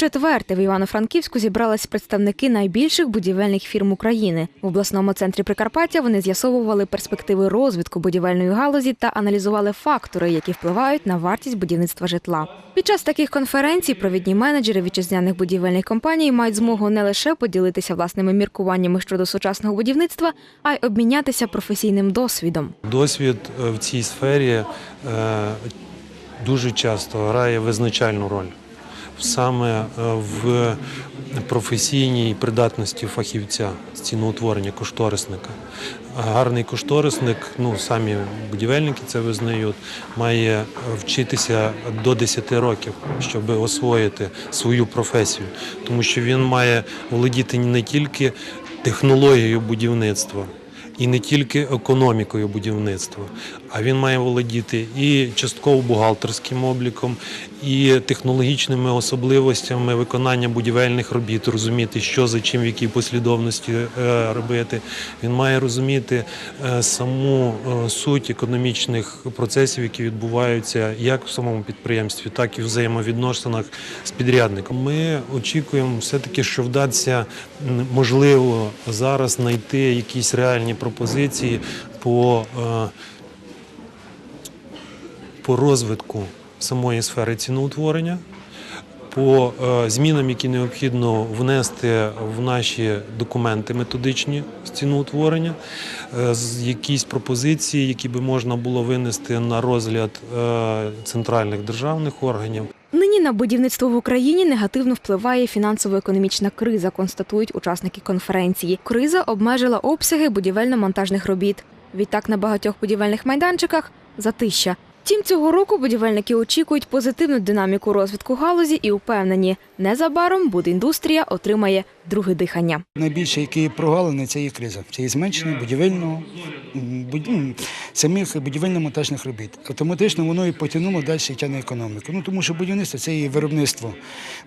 вчетверте в Івано-Франківську зібрались представники найбільших будівельних фірм України. В обласному центрі Прикарпаття вони з'ясовували перспективи розвитку будівельної галузі та аналізували фактори, які впливають на вартість будівництва житла. Під час таких конференцій провідні менеджери вітчизняних будівельних компаній мають змогу не лише поділитися власними міркуваннями щодо сучасного будівництва, а й обмінятися професійним досвідом. Досвід е, в цій сфері е, дуже часто грає визначальну роль саме е, в професійній придатності фахівця з ціноутворення кошторисника. Гарний кошторисник, ну самі будівельники це визнають, має вчитися до 10 років, щоб освоїти свою професію, тому що він має володіти не тільки технологією будівництва і не тільки економікою будівництва, а він має володіти і частково бухгалтерським обліком, і технологічними особливостями виконання будівельних робіт, розуміти, що за чим, в якій послідовності е, робити. Він має розуміти е, саму е, суть економічних процесів, які відбуваються як в самому підприємстві, так і в взаємовідносинах з підрядником. Ми очікуємо все-таки, що вдасться можливо зараз знайти якісь реальні пропозиції по, по розвитку самої сфери ціноутворення. По е, змінам, які необхідно внести в наші документи методичні з ціноутворення, е, якісь пропозиції, які би можна було винести на розгляд е, центральних державних органів. Нині на будівництво в Україні негативно впливає фінансово-економічна криза, констатують учасники конференції. Криза обмежила обсяги будівельно-монтажних робіт. Відтак на багатьох будівельних майданчиках затища. Втім, цього року будівельники очікують позитивну динаміку розвитку галузі і упевнені, незабаром будіндустрія отримає друге дихання. Найбільше, які прогалини, це є криза. Це є зменшення будівельного буд- самих будівельно-монтажних робіт. Автоматично воно і потягнуло далі тягне економіку. Ну тому що будівництво це і виробництво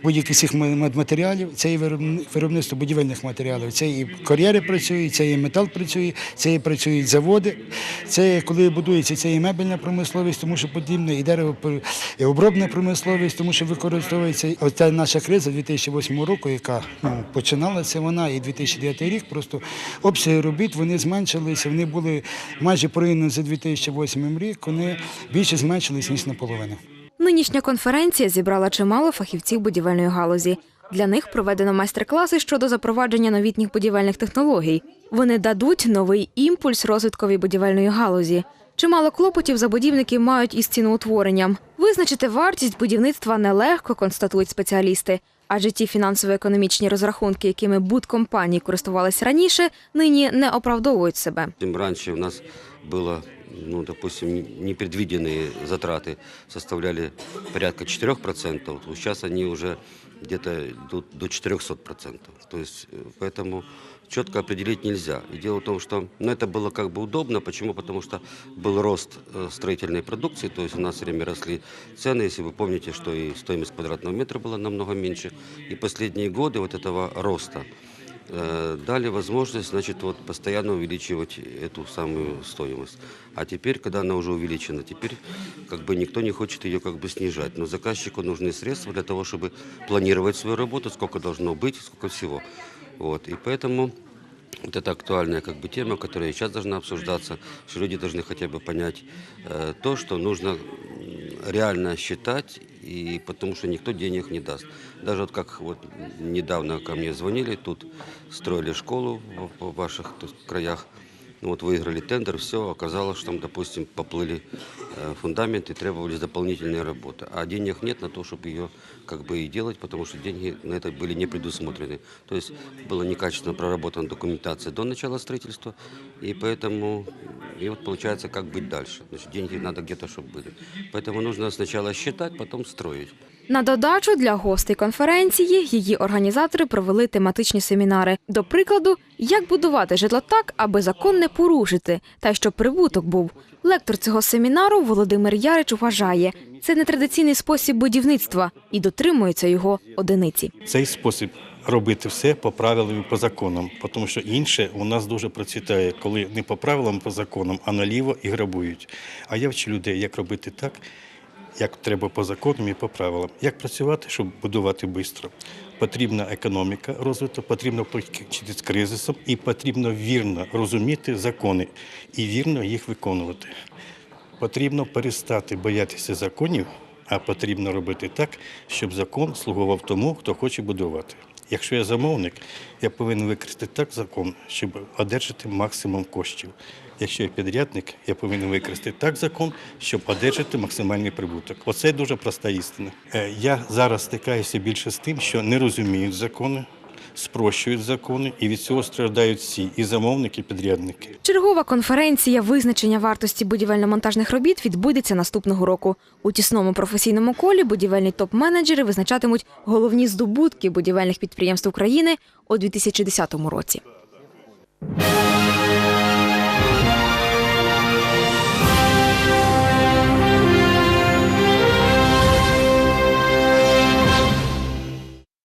будь-яких матеріалів, це і виробни- виробництво будівельних матеріалів. Це і кар'єри працюють, це і метал працює, це і працюють заводи. Це коли будується це і мебельна промисловість, тому що подібне, і дерево і обробна промисловість, тому що використовується оця наша криза 2008 року, яка ну, починалася вона, і 2009 рік. Просто обсяги робіт вони зменшилися. Вони були майже порівняно за 2008 рік. Вони більше зменшились ніж наполовину. Нинішня конференція зібрала чимало фахівців будівельної галузі. Для них проведено майстер-класи щодо запровадження новітніх будівельних технологій. Вони дадуть новий імпульс розвиткові будівельної галузі. Чимало клопотів забудівники мають із ціноутворенням. Визначити вартість будівництва нелегко, констатують спеціалісти. Адже ті фінансово-економічні розрахунки, якими будкомпанії користувались раніше, нині не оправдовують себе. Тем раньше у нас было, ну, допустим, непредвиденные затраты составляли порядка 4%, то сейчас они уже где-то идут до 400%. То есть э, поэтому четко определить нельзя. И дело в том, что ну, это было как бы удобно. Почему? Потому что был рост э, строительной продукции, то есть у нас все время росли цены. Если вы помните, что и стоимость квадратного метра была намного меньше. И последние годы вот этого роста э, дали возможность, значит, вот постоянно увеличивать эту самую стоимость. А теперь, когда она уже увеличена, теперь как бы никто не хочет ее как бы снижать. Но заказчику нужны средства для того, чтобы планировать свою работу, сколько должно быть, сколько всего. Вот. И поэтому вот это актуальная как бы тема, которая и сейчас должна обсуждаться, что люди должны хотя бы понять э, то, что нужно м, реально считать, и потому что никто денег не даст. Даже вот как вот недавно ко мне звонили, тут строили школу в, ваших краях, вот выиграли тендер, все, оказалось, что там, допустим, поплыли э, фундаменты, требовались дополнительные работы. А денег нет на то, чтобы ее как бы и делать, потому что деньги на это были не предусмотрены. То есть была некачественно проработана документация до начала строительства, и поэтому, и вот получается, как быть дальше. Значит, деньги надо где-то, чтобы были. Поэтому нужно сначала считать, потом строить. На додачу для гостей конференції її організатори провели тематичні семінари. До прикладу, як будувати житло так, аби закон не порушити, та щоб прибуток був. Лектор цього семінару Володимир Ярич вважає, це нетрадиційний спосіб будівництва і дотримується його одиниці. цей спосіб робити все по правилам і по законам, тому що інше у нас дуже процвітає, коли не по правилам, по законам, а наліво і грабують. А я вчу людей, як робити так, як треба по законам і по правилам. Як працювати, щоб будувати швидко. Потрібна економіка розвитку, потрібно покінчити з кризисом і потрібно вірно розуміти закони і вірно їх виконувати. Потрібно перестати боятися законів, а потрібно робити так, щоб закон слугував тому, хто хоче будувати. Якщо я замовник, я повинен використати так закон, щоб одержати максимум коштів. Якщо я підрядник, я повинен використати так закон, щоб одержати максимальний прибуток. Оце дуже проста істина. Е, Я зараз стикаюся більше з тим, що не розуміють закони, спрощують закони, і від цього страждають всі і замовники, і підрядники. Чергова конференція визначення вартості будівельно-монтажних робіт відбудеться наступного року. У тісному професійному колі будівельні топ-менеджери визначатимуть головні здобутки будівельних підприємств України у 2010 році.